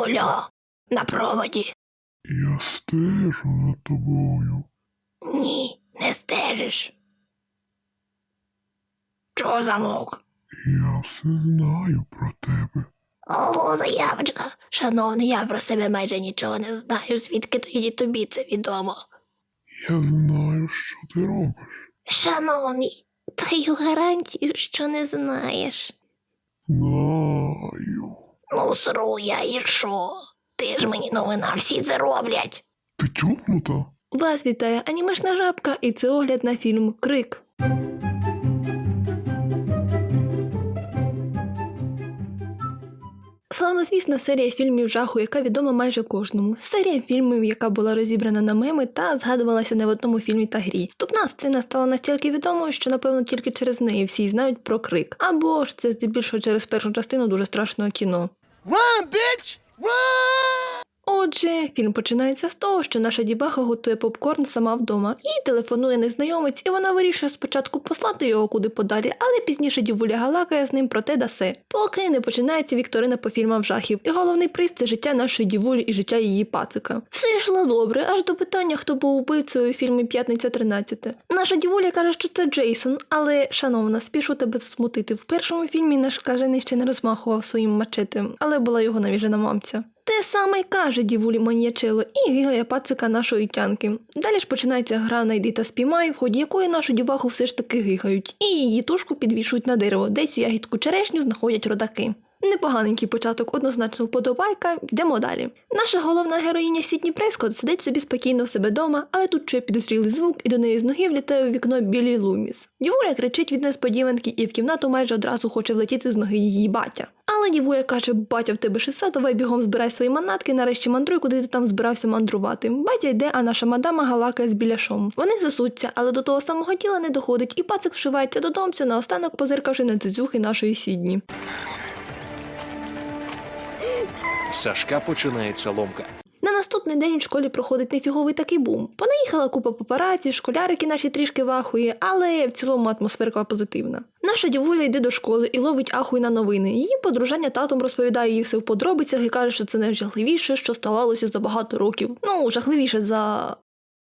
Алло, на проводі. Я стежу за тобою. Ні, не стежиш. Чого замок? Я все знаю про тебе. Ого, заявочка. Шановний, я про себе майже нічого не знаю, звідки тоді тобі це відомо. Я знаю, що ти робиш. Шановний, даю гарантію, що не знаєш. Знаю. Ну, сру я і що? Ти ж мені новина, всі це роблять. Ти чокнута? Вас вітає анімешна жабка, і це огляд на фільм Крик. Славнозвісна серія фільмів жаху, яка відома майже кожному. Серія фільмів, яка була розібрана на меми та згадувалася не в одному фільмі та грі. Вступна сцена стала настільки відомою, що напевно тільки через неї всі знають про крик. Або ж це здебільшого через першу частину дуже страшного кіно. Run, bitch! Run! Отже, фільм починається з того, що наша дібаха готує попкорн сама вдома. Їй телефонує незнайомець, і вона вирішує спочатку послати його куди подалі, але пізніше дівуля галакає з ним про те дасе. Поки не починається вікторина по фільмам жахів, і головний приз це життя нашої дівулі і життя її пацика. Все йшло добре, аж до питання, хто був убивцею у фільмі П'ятниця 13. Наша дівуля каже, що це Джейсон, але, шановна, спішу тебе засмутити. В першому фільмі наш кажений ще не розмахував своїм мачетем, але була його навіжена мамця. Те саме й каже дівулі маніячило і гигає пацика нашої тянки. Далі ж починається гра «Найди та спіймай, в ході якої нашу діваху все ж таки гигають, і її тушку підвішують на дерево, десь у ягідку черешню знаходять родаки. Непоганенький початок, однозначно вподобайка, йдемо далі. Наша головна героїня Сідні Прескот сидить собі спокійно в себе вдома, але тут чує підозрілий звук, і до неї з ноги влітає у вікно білі луміс. Дівуля кричить від несподіванки, і в кімнату майже одразу хоче влетіти з ноги її батя. Але дівуля каже: батя в тебе шиса, давай бігом збирай свої манатки, нарешті мандруй, куди ти там збирався мандрувати. Батя йде, а наша мадама галакає з біляшом. Вони засуться, але до того самого тіла не доходить, і пацик вшивається додомцю, наостанок позиркавши на цицюхи нашої сідні. Сашка починається ломка. На наступний день у школі проходить нефіговий такий бум. Понаїхала купа папараці, школярики наші трішки вахує, але в цілому атмосферка позитивна. Наша дівуля йде до школи і ловить ахуй на новини. Її подружання татом розповідає їй все в подробицях і каже, що це найжахливіше, що ставалося за багато років. Ну, жахливіше за.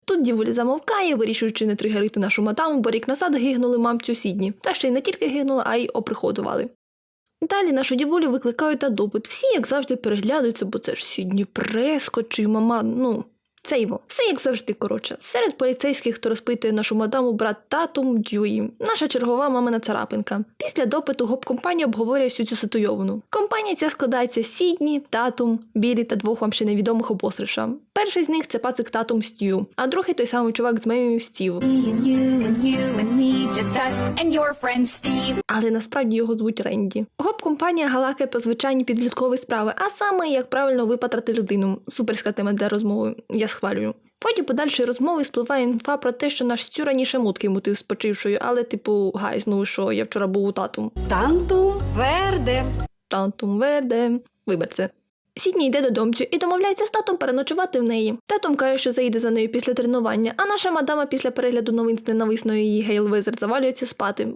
Тут дівуля замовкає, вирішуючи не тригерити нашу мадаму, бо рік назад гигнули мамцю Сідні. Та ще й не тільки гигнули, а й оприходували. Далі нашу дівулю викликають на допит. Всі, як завжди, переглядаються, бо це ж Сідні Преско чи мама, ну. Це його. Все як завжди, коротше. Серед поліцейських, хто розпитує нашу мадаму брат Татум Дьюї, наша чергова мамина царапинка. Після допиту гоп-компанія обговорює всю цю ситуйовину. Компанія ця складається з Сідні, Татум, Білі та двох вам ще невідомих обосриша. Перший з них це пацик Татум Стью, а другий той самий чувак з мемів Стів. Але насправді його звуть Ренді. Гоп-компанія галакає по звичайні підліткові справи, а саме як правильно випатрати людину. Суперська тема для розмови. Я схвалюю. Ході подальшої розмови спливає інфа про те, що наш Стю раніше мутки мутив з почившою, але, типу, гайз, ну ви що, я вчора був у тату. Tantum verde. Тантум верде. Вибачте. Сідні йде додомцю і домовляється з татом переночувати в неї. Татом каже, що заїде за нею після тренування, а наша мадама після перегляду новин з ненависної її Гейл Визер завалюється спати.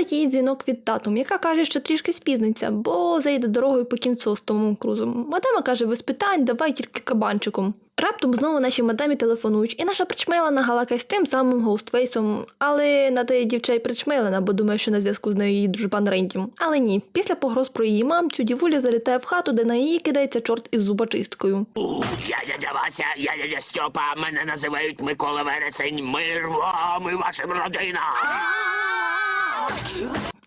Їй дзвінок від татом, яка каже, що трішки спізниться, бо заїде дорогою по кінцу з Томом Крузом. Мадама каже, без питань, давай тільки кабанчиком. Раптом знову нашій мадамі телефонують, і наша причмелена галакає з тим самим гоустфейсом, але на те дівчай причмелена, бо думає, що на зв'язку з нею її дружбан Ренді. Але ні, після погроз про її мамцю дівуля залітає в хату, де на її кидається чорт із зубочисткою. Я дядя Вася, я дядя Стьопа, мене називають Микола Вересень. Мир вам і вашим родинам.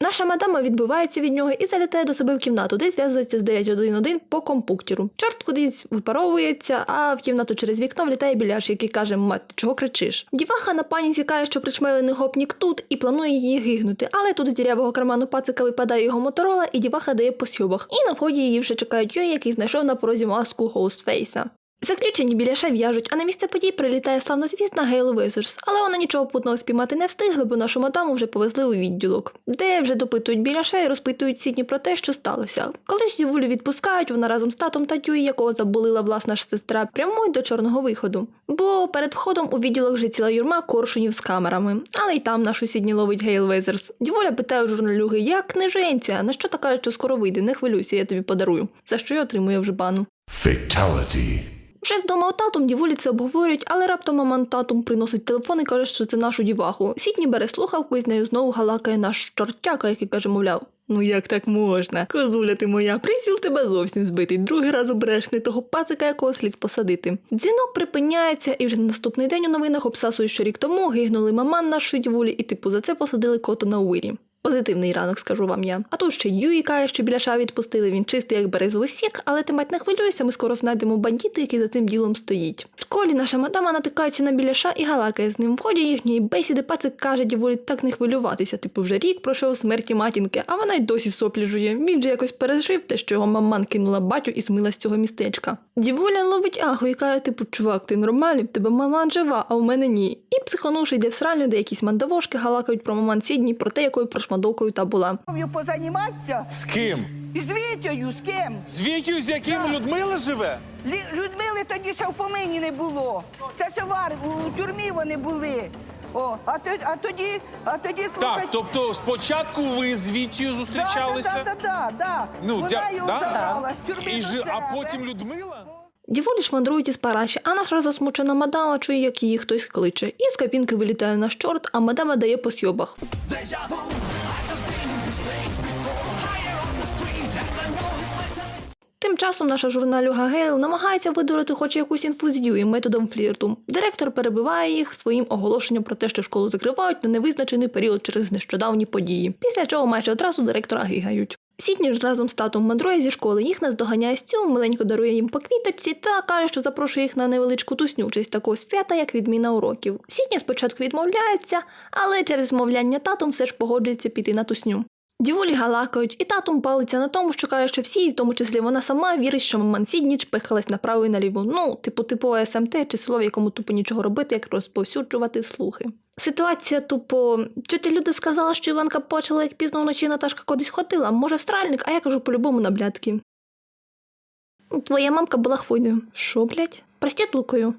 Наша мадама відбивається від нього і залітає до себе в кімнату, де зв'язується з 911 по компуктіру. Чорт кудись випаровується, а в кімнату через вікно влітає біляш, який каже: Мать, чого кричиш? Діваха на паніці каже, що причмелений гопнік тут і планує її гигнути, але тут з дірявого карману пацика випадає його моторола, і діваха дає по сьобах. І на вході її вже чекають Йой, який знайшов на порозі маску Гоустфейса. Заключені біляша в'яжуть, а на місце подій прилітає славнозвісна Гейл Визерс, але вона нічого путного спіймати не встигла, бо нашу мадаму вже повезли у відділок, де вже допитують біляша і розпитують Сідні про те, що сталося. Коли ж дівулю відпускають, вона разом з татом та Дюї, якого забулила власна ж сестра, прямують до чорного виходу. Бо перед входом у відділок вже ціла юрма коршунів з камерами. Але й там нашу Сідні ловить Гейл Визерс. Дівуля питає у журналюги, як книженця, на що та каже, що скоро вийде, не хвилюйся, я тобі подарую. За що й отримує вже бану. Fatality. Вже вдома татом дівулі це обговорюють, але раптом маман татом приносить телефон і каже, що це нашу діваху. Сідні бере слухавку і з нею знову галакає наш чортяка, який каже, мовляв. Ну як так можна? Козуля ти моя, присіл тебе зовсім збитий. Другий раз обереш не того пацика, якого слід посадити. Дзвінок припиняється, і вже на наступний день у новинах обсасують, що рік тому гигнули маман нашої дівулі, і типу за це посадили коту на уирі. Позитивний ранок, скажу вам я. А тут ще Юї каже, що біляша відпустили, він чистий як березовий сік, але ти мать не хвилюйся, ми скоро знайдемо бандіта, який за цим ділом стоїть. В школі наша мадама натикається на біляша і галакає з ним. В ході їхньої бесіди пацик каже діволі так не хвилюватися. Типу вже рік пройшов смерті матінки, а вона й досі соплі жує. Він же якось пережив те, що його маман кинула батю і смила з цього містечка. Дівуля ловить агу і каже, типу, чувак, ти нормальний, в тебе маман жива, а у мене ні. І психонувши йде в сральню, де якісь мандавошки галакають про маман Сідні, про те, якою прошмадовкою та була. позаніматися З ким? із Вітєю, з ким? З Вітю, з яким Людмила живе? Лі- Людмили тоді ще в помині не було. Це ще в ар- у тюрмі вони були. О, а, то- а тоді, а тоді слухай. Так, тобто спочатку ви з Вітю зустрічалися? Да, да, да, да, да. Ну, Вона дя- його да? забрала з тюрми І до себе. А потім Людмила? Діволі шмандрують із параші, а наша засмучена мадама чує, як її хтось кличе. І з кабінки вилітає наш чорт, а мадама дає по сьобах. Тим часом наша журналюга Гейл намагається видурити хоч якусь інфузію і методом флірту. Директор перебиває їх своїм оголошенням про те, що школу закривають на невизначений період через нещодавні події. Після чого майже одразу директора гигають. Сідні ж разом з татом мандрує зі школи, їх наздоганяє Стю, миленько дарує їм по квіточці та каже, що запрошує їх на невеличку тусню честь такого свята, як відміна уроків. Сідні спочатку відмовляється, але через мовляння татом все ж погоджується піти на тусню. Дівулі галакають, і татом палиться на тому, що каже, що всі, в тому числі вона сама, вірить, що маман Сідніч пихалась направо і наліво. Ну, типу типове СМТ чи село, в якому тупо нічого робити, як розповсюджувати слухи. Ситуація тупо. Тетя Люда сказала, що Іванка бачила, як пізно вночі Наташка кудись ходила, може в стральник, а я кажу по-любому на блядки. Твоя мамка була хвойною. Що, блядь? Проститулкою.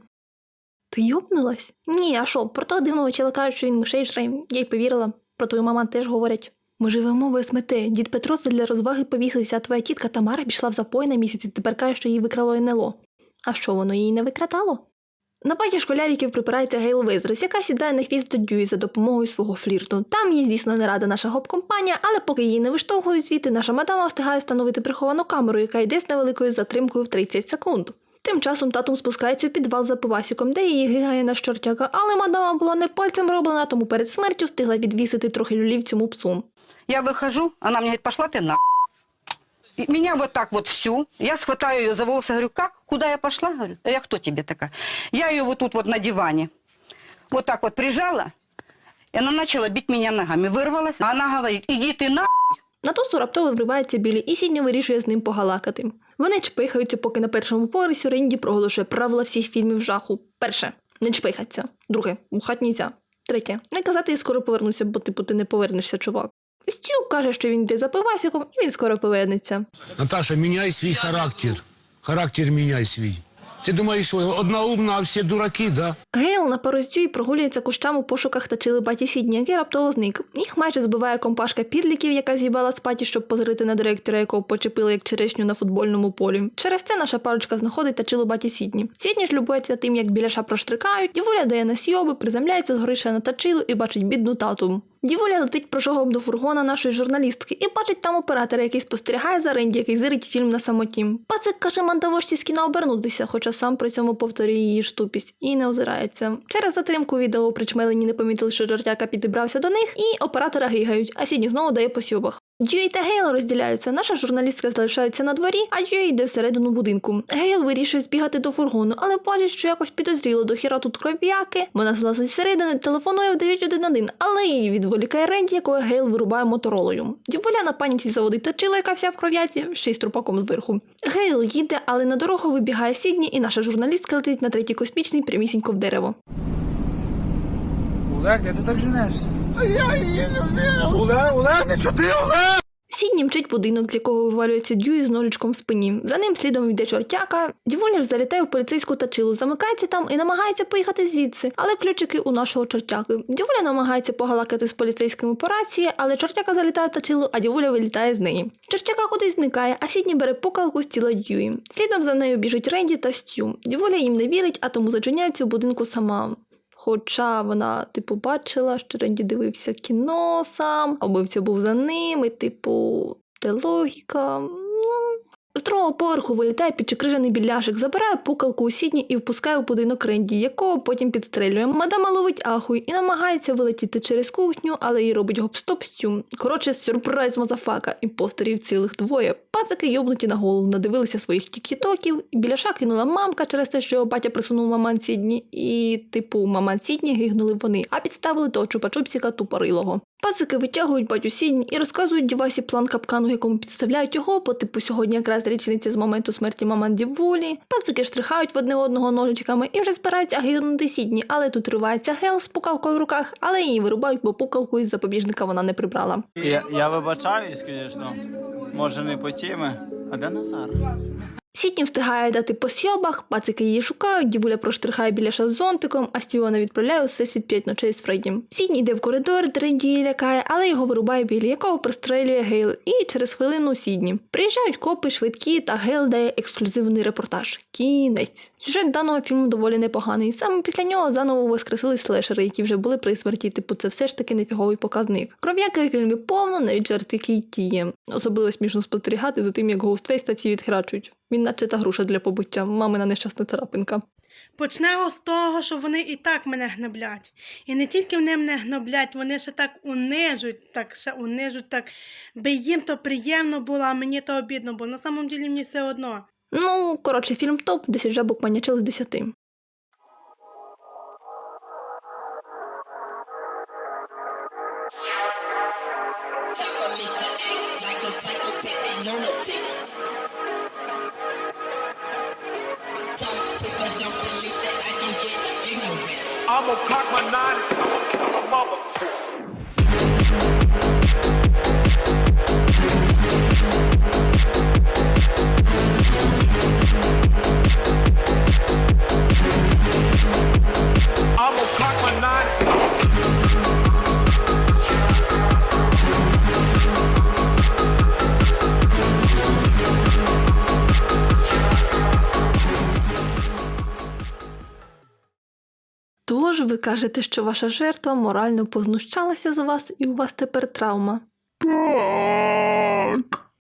Ти йобнулась? Ні, а що, про того дивного кажуть, що він мишей жре, я й повірила. Про твою маман теж говорять. Ми живемо в СМТ. Дід Петро це для розваги повісився, а твоя тітка Тамара пішла в запой на місяць і тепер каже, що її викрало НЛО. А що воно її не викрадало? На паті школяриків припирається Гейл Визрес, яка сідає на хвіст до Дьюї за допомогою свого флірту. Там їй, звісно, не рада наша гоп-компанія, але поки її не виштовхують звідти, наша мадама встигає встановити приховану камеру, яка йде з невеликою затримкою в 30 секунд. Тим часом татом спускається у підвал за пивасіком, де її гигає наш чортяка, але мадама була не пальцем роблена, тому перед смертю встигла відвісити трохи люлів цьому псу. Я выхожу, она мне говорит, пошла ты на. И Меня вот так вот всю. Я схватаю ее за волосы, говорю, как? Куда я пошла? Говорю, а я кто тебе такая? Я ее вот тут вот на диване вот так вот прижала, и она начала бить меня ногами. Вырвалась, а она говорит, иди ты на. На тусу раптово вривається Білі, і Сідня вирішує з ним погалакати. Вони чпихаються, поки на першому поверсі Ренді проголошує правила всіх фільмів жаху. Перше не чпихаться. Друге бухать нельзя. Третє не казати, я скоро повернуся, бо типу ти не повернешся, чувак. Стю каже, що він йде за пивасиком, і він скоро повернеться. Наташа, міняй свій характер. Характер міняй свій. Ти думаєш, що одна умна, а всі дураки, да? Гейл на порозцю і прогулюється кущам у пошуках тачили баті Сідні, який раптово зник. Їх майже збиває компашка підліків, яка з'їбала з паті, щоб позрити на директора, якого почепили як черешню на футбольному полі. Через це наша парочка знаходить тачилу баті Сідні. Сідні ж любується тим, як біляша проштрикають, дівуля дає на сйоби, приземляється згориша на тачилу і бачить бідну тату. Дівуля летить прожогом до фургона нашої журналістки і бачить там оператора, який спостерігає за Ренді, який зирить фільм на самоті. Пацик каже мандавошці з кіна обернутися, хоча сам при цьому повторює її штупість і не озирається. Через затримку відео причмелені не помітили, що жартяка підібрався до них, і оператора гигають, а сідні знову дає по сьобах. Дьюї та Гейл розділяються. Наша журналістка залишається на дворі, а Дьюї йде всередину будинку. Гейл вирішує збігати до фургону, але бачить, що якось підозріло до хіра тут кров'яки. Вона злазить зсередини, телефонує в 911, але її відволікає Ренді, якою Гейл вирубає моторолою. Діволя на паніці заводить точила, яка вся в кров'яці, ще й з трупаком зверху. Гейл їде, але на дорогу вибігає Сідні, і наша журналістка летить на третій космічний прямісінько в дерево. Олег, де ти так женеш? Олег, Олег, не чути, Олег! Сідні мчить будинок, з якого вивалюється Дьюї з ножичком в спині. За ним слідом йде чортяка. Діволя ж залітає в поліцейську тачилу, замикається там і намагається поїхати звідси, але ключики у нашого чортяки. Діволя намагається погалакати з поліцейськими по рації, але чортяка залітає в тачилу, а діволя вилітає з неї. Чортяка кудись зникає, а Сідні бере покалку з тіла Дьюї. Слідом за нею біжить Ренді та Стю. Діволя їм не вірить, а тому зачиняється в будинку сама. Хоча вона, типу, бачила, що Ренді дивився кіно сам, а вбивця був за ним, і, типу, де логіка. З другого поверху вилітає підчекрижений біляшик, забирає пукалку у сідні і впускає у будинок Ренді, якого потім підстрелює. Мадама ловить ахуй і намагається вилетіти через кухню, але їй робить гоп-стоп стю. Коротше, сюрприз мазафака, імпостерів цілих двоє. Пацики йобнуті на голову, надивилися своїх тіктоків, і біляша кинула мамка через те, що його батя присунув маман Сідні, і, типу, маман Сідні гигнули вони, а підставили того чупа-чупсіка тупорилого. Пацики витягують батю Сідні і розказують дівасі план капкану, якому підставляють його, бо типу сьогодні якраз річниця з моменту смерті маман Дівулі. Пацики штрихають в одне одного ножичками і вже збираються гигнути Сідні, але тут ривається Гел з пукалкою в руках, але її вирубають, бо пукалку із запобіжника вона не прибрала. Я, я вибачаюсь, звісно. Може не по темі. А де Назар? Сідні встигає дати по сьобах, пацики її шукають, дівуля проштрихає біля з зонтиком, а Стюана відправляє у всесвіт п'ять ночей з Фреддім. Сідні йде в коридор, де Ренді лякає, але його вирубає білі, якого пристрелює Гейл, і через хвилину Сідні. Приїжджають копи, швидкі, та Гейл дає ексклюзивний репортаж. Кінець. Сюжет даного фільму доволі непоганий. Саме після нього заново воскресили слешери, які вже були при смерті, типу це все ж таки нефіговий показник. Кров'яки в фільмі повно, навіть жарт який тіє. Особливо смішно спостерігати за тим, як Гоустфейс та всі відхрачують. Він наче та груша для побуття, мамина нещасна царапинка. Почнемо з того, що вони і так мене гноблять. І не тільки вони мене гноблять, вони ще так унижують, так ще унижують, так би їм то приємно було, а мені то обідно, бо на самом ділі мені все одно. Ну, коротше, фільм топ, 10 жабок манячил з 10. I'ma cock my nine, I'm a mother. Ви кажете, що ваша жертва морально познущалася з вас і у вас тепер травма. Так.